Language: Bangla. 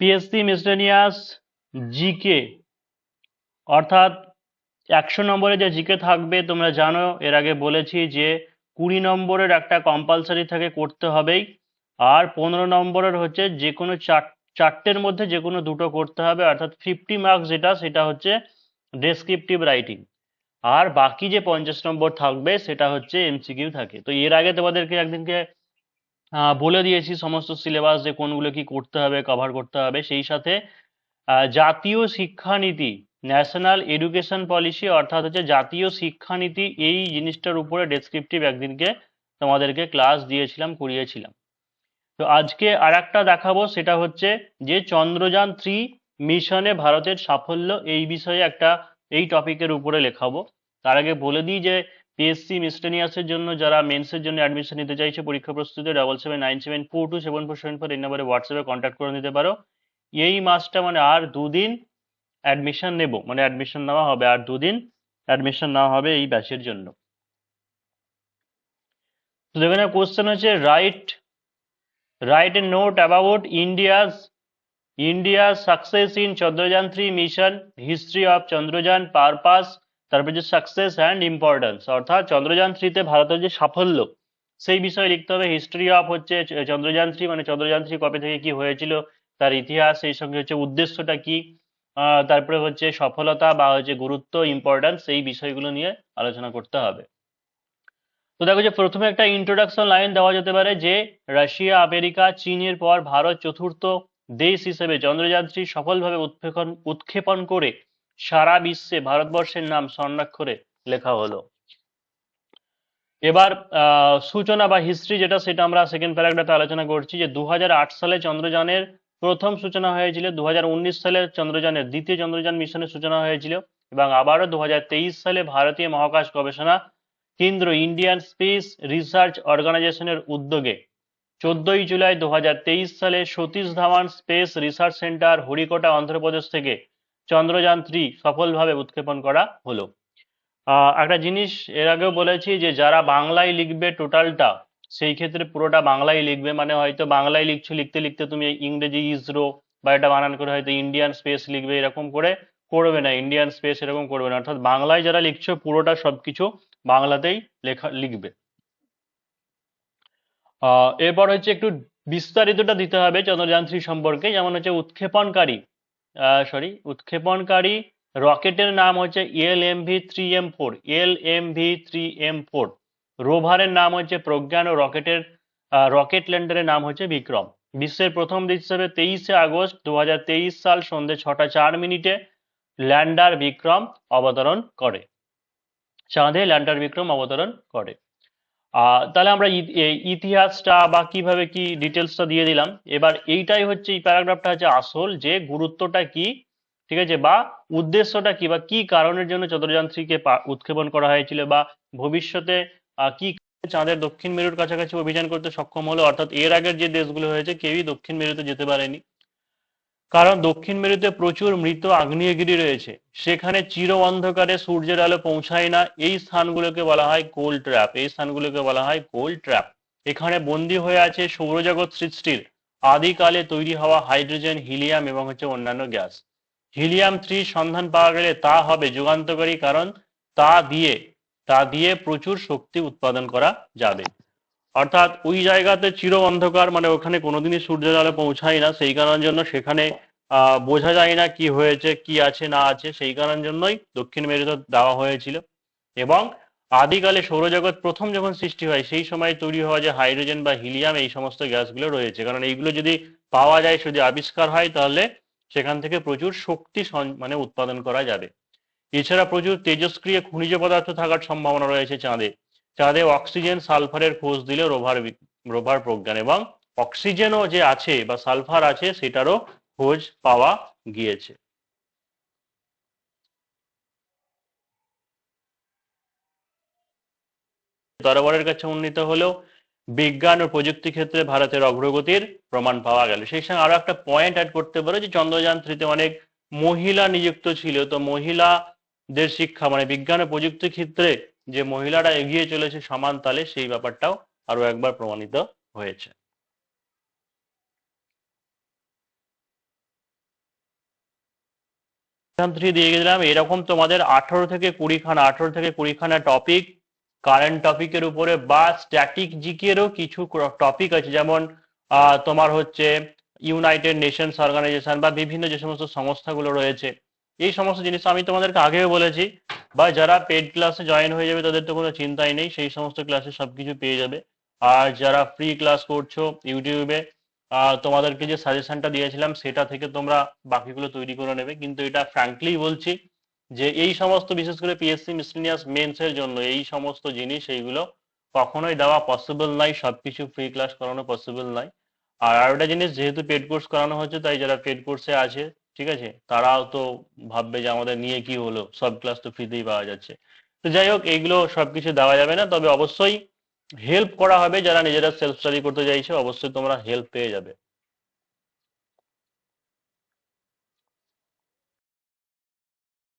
পিএসসি মিসলেনিয়াস জিকে অর্থাৎ একশো নম্বরে যে জিকে থাকবে, তোমরা জানো, এর আগে বলেছি যে কুড়ি নম্বরের একটা কম্পালসারি থাকে, করতে হবেই। আর পনেরো নম্বরের হচ্ছে যে কোনো চার, চারটের মধ্যে যে কোনো দুটো করতে হবে, অর্থাৎ ফিফটি মার্কস যেটা, সেটা হচ্ছে ডেসক্রিপটিভ রাইটিং আর বাকি যে পঞ্চাশ নম্বর থাকবে, সেটা হচ্ছে এমসিকিউ থাকে। তো এর আগে তোমাদেরকে একদিনকে বলে দিয়েছি সমস্ত সিলেবাস যে কোনগুলো কি করতে হবে কভার করতে হবে। সেই সাথে জাতীয় শিক্ষানীতি ন্যাশনাল এডুকেশন পলিসি অর্থাৎ হচ্ছে জাতীয় শিক্ষানীতি, এই জিনিসটার উপরে ডেসক্রিপটিভ একদিনকে তোমাদেরকে ক্লাস দিয়েছিলাম, করিয়েছিলাম। তো আজকে আর একটা দেখাবো, সেটা হচ্ছে যে চন্দ্রযান থ্রি মিশনে ভারতের সাফল্য এই বিষয়ে একটা, এই টপিকের উপরে লেখাবো। তার আগে বলে দিই যে পিএসসি মিসটেনিয়াসের জন্য যারা মেন্সের জন্য অ্যাডমিশন নিতে চাইছে, পরীক্ষা প্রস্তুতি double seven nine seven four two seven four seven four এই নম্বরে হোয়াটসঅ্যাপে কন্ট্যাক্ট করে নিতে পারো। এই মাসটা মানে আর দুদিন অ্যাডমিশন নেব মানে অ্যাডমিশন নেওয়া হবে, আর দুদিন অ্যাডমিশন নেওয়া হবে এই ব্যাচের জন্য। তো দেখুন কোশ্চেন হচ্ছে write write a note about India's ইন্ডিয়ার success in Chandrayaan three mission history of Chandrayaan purpose তারপর যে সাকসেস অ্যান্ড ইম্পর্টেন্স অর্থাৎ চন্দ্রযান থ্রিতে ভারতের যে সাফল্য, সেই বিষয়ে লিখতে হবে হিস্ট্রি অফ হচ্ছে চন্দ্রযান থ্রি মানে চন্দ্রযান থ্রি কবে থেকে কি হয়েছিল, তার ইতিহাস, সেই সঙ্গে হচ্ছে উদ্দেশ্যটা কি তারপরে হচ্ছে সফলতা বা হচ্ছে গুরুত্ব ইম্পর্টেন্স এই বিষয়গুলো নিয়ে আলোচনা করতে হবে। তো দেখো যে প্রথমে একটা ইন্ট্রোডাকশন লাইন দেওয়া যেতে পারে যে রাশিয়া, আমেরিকা, চীনের পর ভারত চতুর্থ দেশ হিসেবে চন্দ্রযান থ্রি সফলভাবে উৎক্ষেপণ উৎক্ষেপণ করে সারা বিশ্বে ভারতবর্ষের নাম স্বর্ণাক্ষরে লেখা হলো। এবার সূচনা বা হিস্ট্রি যেটা সেটা আমরা সেকেন্ড প্যারাগ্রাফে আলোচনা করছি যে দু সালে চন্দ্রযানের প্রথম সূচনা হয়েছিল, দুহাজার উনিশ সালে চন্দ্রযানের দ্বিতীয় চন্দ্রযান মিশনের সূচনা হয়েছিল এবং আবারও দু হাজার তেইশ সালে ভারতীয় মহাকাশ গবেষণা কেন্দ্র ইন্ডিয়ান স্পেস রিসার্চ অর্গানাইজেশনের উদ্যোগে চোদ্দই জুলাই দু হাজার তেইশ সালে Satish Dhawan space research centre Harikota, Andhra Pradesh থেকে চন্দ্রযান থ্রি সফলভাবে উৎক্ষেপণ করা হলো। একটা জিনিস এর আগেও বলেছি যে যারা বাংলায় লিখবে টোটালটা, সেই ক্ষেত্রে পুরোটা বাংলায় লিখবে মানে হয়তো বাংলায় লিখছো, লিখতে লিখতে তুমি ইংরেজি ইসরো বা এটা বানান করে হয়তো ইন্ডিয়ান স্পেস লিখবে, এরকম করে করবে না, ইন্ডিয়ান স্পেস এরকম করবে না। অর্থাৎ বাংলায় যারা লিখছো, পুরোটা সবকিছু বাংলাতেই লেখা, লিখবে। এরপর হচ্ছে একটু বিস্তারিতটা দিতে হবে চন্দ্রযান থ্রি সম্পর্কে, যেমন হচ্ছে উৎক্ষেপণকারী সরি উৎক্ষেপণকারী রকেটের নাম হচ্ছে L M V three M four, L M V three M four. রোভারের নাম হচ্ছে প্রজ্ঞান ও রকেটের রকেট ল্যান্ডারের নাম হচ্ছে বিক্রম। বিশ্বের প্রথম দেশ হিসেবে তেইশে আগস্ট দু হাজার তেইশ সাল সন্ধ্যে ছটা চার মিনিটে ল্যান্ডার বিক্রম অবতরণ করে। চাঁদে ল্যান্ডার বিক্রম অবতরণ করে। তাহলে আমরা ইতিহাসটা বা কীভাবে কি ডিটেলসটা দিয়ে দিলাম। এবার এইটাই হচ্ছে এই প্যারাগ্রাফটা হচ্ছে আসল যে গুরুত্বটা কি, ঠিক আছে, বা উদ্দেশ্যটা কি, বা কি কারণের জন্য চন্দ্রযান উৎক্ষেপণ করা হয়েছিল, বা ভবিষ্যতে কি চাঁদের দক্ষিণ মেরুর কাছাকাছি অভিযান করতে সক্ষম হলো, অর্থাৎ এর আগের যে দেশগুলো হয়েছে, কেউই দক্ষিণ মেরুতে যেতে পারেনি। কারণ দক্ষিণ মেরুতে প্রচুর মৃত আগ্নেয়গিরি রয়েছে। সেখানে চির অন্ধকারে সূর্যের আলো পৌঁছায় না। এই স্থানগুলোকে বলা হয় কোল ট্র্যাপ। এই স্থানগুলোকে বলা হয় কোল ট্র্যাপ। এখানে বন্দী হয়ে আছে সৌরজগৎ সৃষ্টির আদিকালে তৈরি হওয়া হাইড্রোজেন, হিলিয়াম এবং হচ্ছে অন্যান্য গ্যাস। হিলিয়াম থ্রি সন্ধান পাওয়া গেলে তা হবে যুগান্তকারী কারণ তা দিয়ে তা দিয়ে প্রচুর শক্তি উৎপাদন করা যাবে। অর্থাৎ ওই জায়গাতে চির অন্ধকার মানে ওখানে কোনোদিনই সূর্যের আলো পৌঁছায় না। সেই কারণের জন্য সেখানে বোঝা যায় না কি হয়েছে, কি আছে, না আছে। সেই কারণের জন্যই দক্ষিণ মেরুতে দেওয়া হয়েছিল। এবং আদিকালে সৌরজগৎ প্রথম যখন সৃষ্টি হয়, সেই সময় তৈরি হওয়া যে হাইড্রোজেন বা হিলিয়াম, এই সমস্ত গ্যাসগুলো রয়েছে। কারণ এইগুলো যদি পাওয়া যায়, যদি আবিষ্কার হয়, তাহলে সেখান থেকে প্রচুর শক্তি মানে উৎপাদন করা যাবে। এছাড়া প্রচুর তেজস্ক্রিয় খনিজ পদার্থ থাকার সম্ভাবনা রয়েছে চাঁদে। চাঁদে অক্সিজেন সালফারের খোঁজ দিলে রোভার রোভার প্রজ্ঞান এবং অক্সিজেনও যে আছে বা সালফার আছে সেটারও খোঁজ পাওয়া গিয়েছে। দরবারের কাছে উন্নীত হলেও বিজ্ঞান ও প্রযুক্তি ক্ষেত্রে ভারতের অগ্রগতির প্রমাণ পাওয়া গেল। সেই সঙ্গে আরও একটা পয়েন্ট অ্যাড করতে পারো যে চন্দ্রযান থ্রিতে অনেক মহিলা নিযুক্ত ছিল। তো মহিলাদের শিক্ষা মানে বিজ্ঞান ও প্রযুক্তি ক্ষেত্রে যে মহিলারা এগিয়ে চলেছে সমান তালে, সেই ব্যাপারটাও আরও একবার প্রমাণিত হয়েছে। দিয়ে গেলাম এরকম তোমাদের আঠারো থেকে কুড়িখানা আঠারো থেকে কুড়িখানা টপিক কারেন্ট টপিকের উপরে বা স্ট্যাটিক জিকেরও কিছু টপিক আছে, যেমন তোমার হচ্ছে ইউনাইটেড নেশনস অর্গানাইজেশন বা বিভিন্ন যে সমস্ত সংস্থাগুলো রয়েছে, এই সমস্ত জিনিস আমি তোমাদেরকে আগেও বলেছি বা যারা পেড ক্লাসে জয়েন হয়ে যাবে তাদের তো কোনো চিন্তাই নেই, সেই সমস্ত ক্লাসে সবকিছু পেয়ে যাবে। আর যারা ফ্রি ক্লাস করছ ইউটিউবে তোমাদেরকে যে সাজেশনটা দিয়েছিলাম সেটা থেকে তোমরা বাকিগুলো তৈরি করে নেবে। কিন্তু এটা ফ্র্যাঙ্কলি বলছি যে এই সমস্ত, বিশেষ করে পিএসসি মিসলিনিয়াস মেন্স এর জন্য এই সমস্ত জিনিস এইগুলো কখনোই দেওয়া পসিবল নাই সবকিছু ফ্রি ক্লাস করানো পসিবল নাই আর আরেকটা জিনিস, যেহেতু পেড কোর্স করানো হচ্ছে, তাই যারা পেড কোর্সে আছে ঠিক আছে? তারাও তো ভাববে যে আমাদের নিয়ে কি হলো? সব ক্লাস তো ফ্রিতেই পাওয়া যাচ্ছে। তো যাই হোক, এইগুলো সবকিছু দেওয়া যাবে না। তবে অবশ্যই হেল্প করা হবে যারা নিজেরা সেলফ স্টাডি করতে চাইছে। অবশ্যই তোমরা হেল্প পেয়ে যাবে।